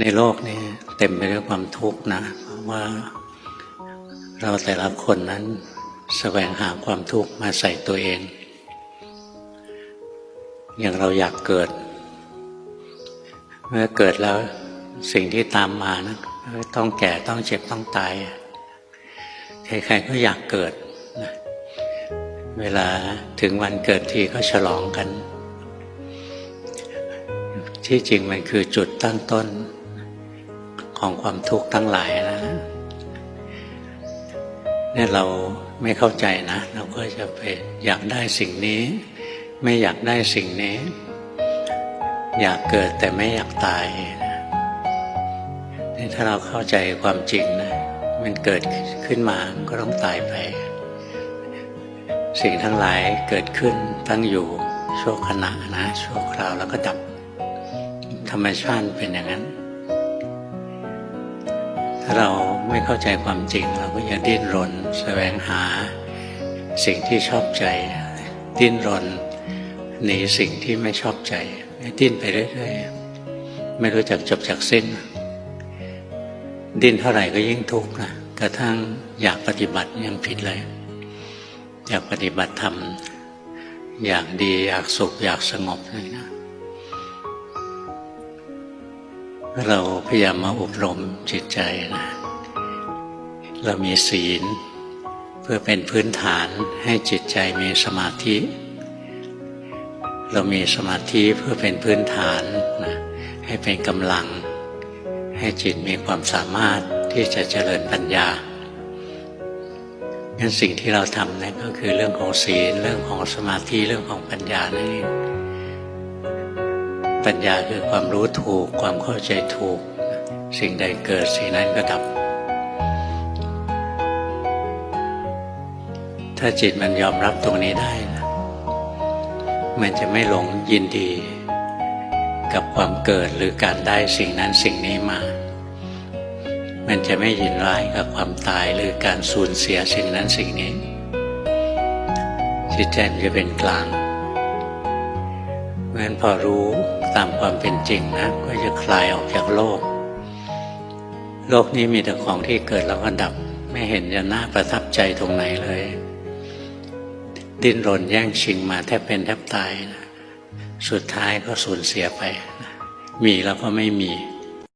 ในโลกนี้เต็มไปด้วยความทุกข์นะเพราะว่าเราแต่ละคนนั้นแสวงหาความทุกข์มาใส่ตัวเอง อย่างเราอยากเกิด เมื่อเกิดแล้วสิ่งที่ตามมานะต้องแก่ต้องเจ็บต้องตาย ใครๆก็อยากเกิดนะเวลาถึงวันเกิดทีก็ฉลองกัน ที่จริงมันคือจุดตั้งต้น ของความทุกข์ทั้งหลายนะเนี่ยเราไม่เข้าใจนะ เราก็จะไปอยากได้สิ่งนี้ ไม่อยากได้สิ่งนี้ อยากเกิดแต่ไม่อยากตายนะนี่ถ้าเราเข้าใจความจริงนะมันเกิดขึ้นมาก็ต้องตายไป สิ่งทั้งหลายเกิดขึ้นตั้งอยู่ชั่วขณะนะชั่วคราวแล้วก็ดับ ธรรมชาติเป็นอย่างนั้น ถ้าเราไม่เข้าใจความจริง เราก็จะดิ้นรนแสวงหาสิ่งที่ชอบใจ ดิ้นรนหนีสิ่งที่ไม่ชอบใจ ดิ้นไปเรื่อยๆไม่รู้จักจบจากสิ้น ดิ้นเท่าไหร่ก็ยิ่งทุกข์นะกระทั่งอยากปฏิบัติยังผิดเลย อยากปฏิบัติธรรมอยากดีอยากสุขอยากสงบเลยนะ เราพยายามมาอบรมจิตใจนะเรามีศีล เพื่อเป็นพื้นฐานให้จิตใจมีสมาธิ เรามีสมาธิเพื่อเป็นพื้นฐานนะให้เป็นกำลัง ให้จิตมีความสามารถที่จะเจริญปัญญางั้นสิ่งที่เราทำนั่นก็คือเรื่องของศีลเรื่องของสมาธิเรื่องของปัญญานั่นเอง ปัญญาคือความรู้ถูก ความเข้าใจถูก สิ่งใดเกิดสิ่งนั้นก็ดับ ถ้าจิตมันยอมรับตรงนี้ได้นะมันจะไม่หลงยินดี กับความเกิดหรือการได้สิ่งนั้นสิ่งนี้มา มันจะไม่ยินร้ายกับความตายหรือการสูญเสียสิ่งนั้นสิ่งนี้ จิตใจมันจะเป็นกลางเพราะฉะนั้นพอรู้ ตามความเป็นจริงนะก็จะคลายออกจากโลก โลกนี้มีแต่ของที่เกิดแล้วก็ดับ ไม่เห็นจะน่าประทับใจตรงไหนเลย ดิ้นรนแย่งชิงมาแทบเป็นแทบตายนะสุดท้ายก็สูญเสียไป มีแล้วก็ไม่มี